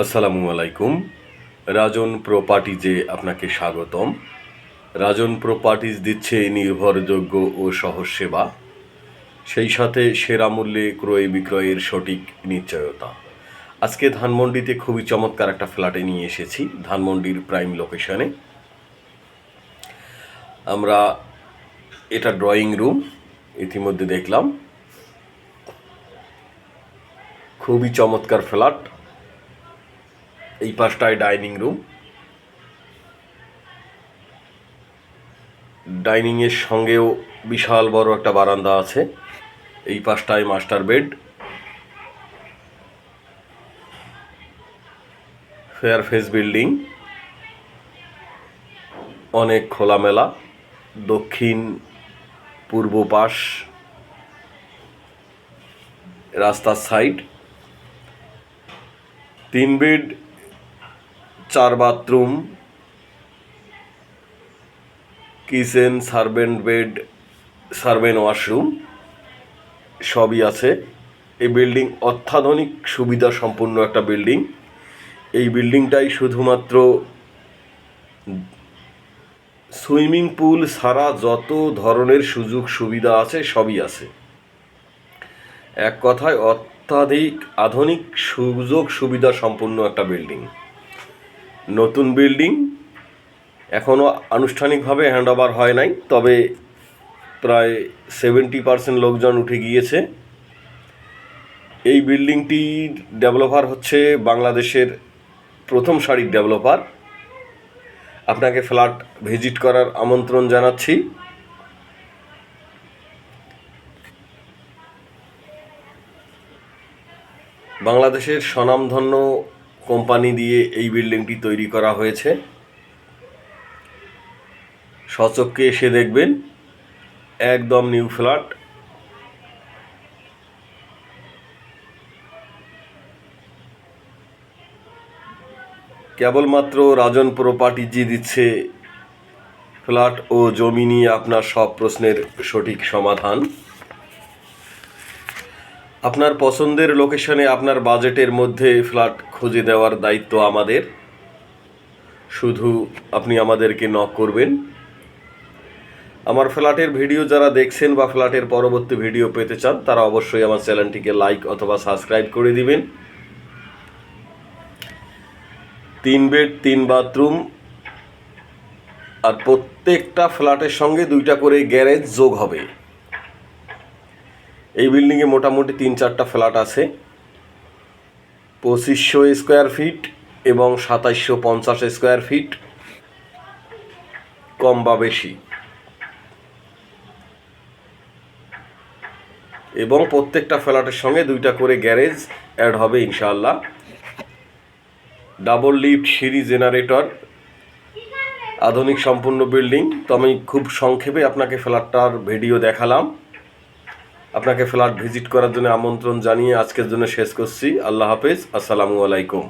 আসসালামু আলাইকুম। রাজন প্রপার্টিজে আপনাকে স্বাগতম। রাজন প্রপার্টিজ দিচ্ছে নির্ভরযোগ্য ও সহজ সেবা। সেই সাথে সেরা মূল্যে ক্রয় বিক্রয়ের সঠিক নিশ্চয়তা। আজকে ধানমন্ডিতে খুবই চমৎকার একটা ফ্ল্যাটে নিয়ে এসেছি, ধানমন্ডির প্রাইম লোকেশনে। আমরা এটা ড্রয়িং রুম, ইতিমধ্যে দেখলাম। খুবই চমৎকার ফ্ল্যাট। এই পাশটায় ডাইনিং রুম। ডাইনিং এর সঙ্গেও বিশাল বড় একটা বারান্দা আছে। এই পাশটায় master bed. Fair face building. অনেক খোলামেলা। দক্ষিণ, পূর্ব পাশ। রাস্তার সাইড। তিন বেড চার bathroom, kitchen, servant bed, servant washroom, সবই আছে। এই বিল্ডিং অত্যাধুনিক সুবিধা সম্পন্ন একটা বিল্ডিং। এই বিল্ডিংটাই শুধুমাত্র সুইমিং পুল ছাড়া যত ধরনের সুযোগ সুবিধা আছে, সবই আছে। এক কথায় অত্যাধিক আধুনিক সুযোগ সুবিধা সম্পন্ন একটা বিল্ডিং। নতুন বিল্ডিং এখনও আনুষ্ঠানিকভাবে হ্যান্ড ওভার হয় নাই, তবে প্রায় সেভেন্টি পার্সেন্ট লোকজন উঠে গিয়েছে। এই বিল্ডিংটি ডেভেলপার হচ্ছে বাংলাদেশের প্রথম সারির ডেভেলপার আপনাকে ফ্ল্যাট ভিজিট করার আমন্ত্রণ জানাচ্ছি। বাংলাদেশের স্বনামধন্য কোম্পানি দিয়ে এই বিল্ডিংটি তৈরি করা হয়েছে। সচককে এসে দেখবেন, একদম নিউ ফ্ল্যাট। কেবলমাত্র রাজন প্রপার্টিজি দিচ্ছে ফ্ল্যাট ও জমি নিয়ে আপনার সব প্রশ্নের সঠিক সমাধান। আপনার পছন্দের লোকেশনে আপনার বাজেটের মধ্যে ফ্ল্যাট খুঁজে দেওয়ার দায়িত্ব আমাদের। শুধু আপনি আমাদেরকে নক করবেন। আমার ফ্ল্যাটের ভিডিও যারা দেখছেন বা ফ্ল্যাটের পরবর্তী ভিডিও পেতে চান, তারা অবশ্যই আমার চ্যানেলটিকে লাইক অথবা সাবস্ক্রাইব করে দিবেন। তিন বেড তিন বাথরুম আর প্রত্যেকটা ফ্ল্যাটের সঙ্গে দুইটা করে গ্যারেজ যোগ হবে। এই বিল্ডিংয়ে মোটামুটি তিন চারটা ফ্ল্যাট আছে। পঁচিশশো স্কোয়ার ফিট এবং সাতাইশশো পঞ্চাশ স্কোয়ার ফিট কম বা বেশি। এবং প্রত্যেকটা ফ্ল্যাটের সঙ্গে দুইটা করে গ্যারেজ অ্যাড হবে ইনশাআল্লাহ। ডাবল লিফট সিঁড়ি জেনারেটর আধুনিক সম্পূর্ণ বিল্ডিং তো আমি খুব সংক্ষেপে আপনাকে ফ্ল্যাটটার ভিডিও দেখালাম। আপনাকে ফ্ল্যাট ভিজিট করার জন্য আমন্ত্রণ জানিয়ে আজকের জন্য শেষ করছি। আল্লাহ হাফেজ। আসসালামু আলাইকুম।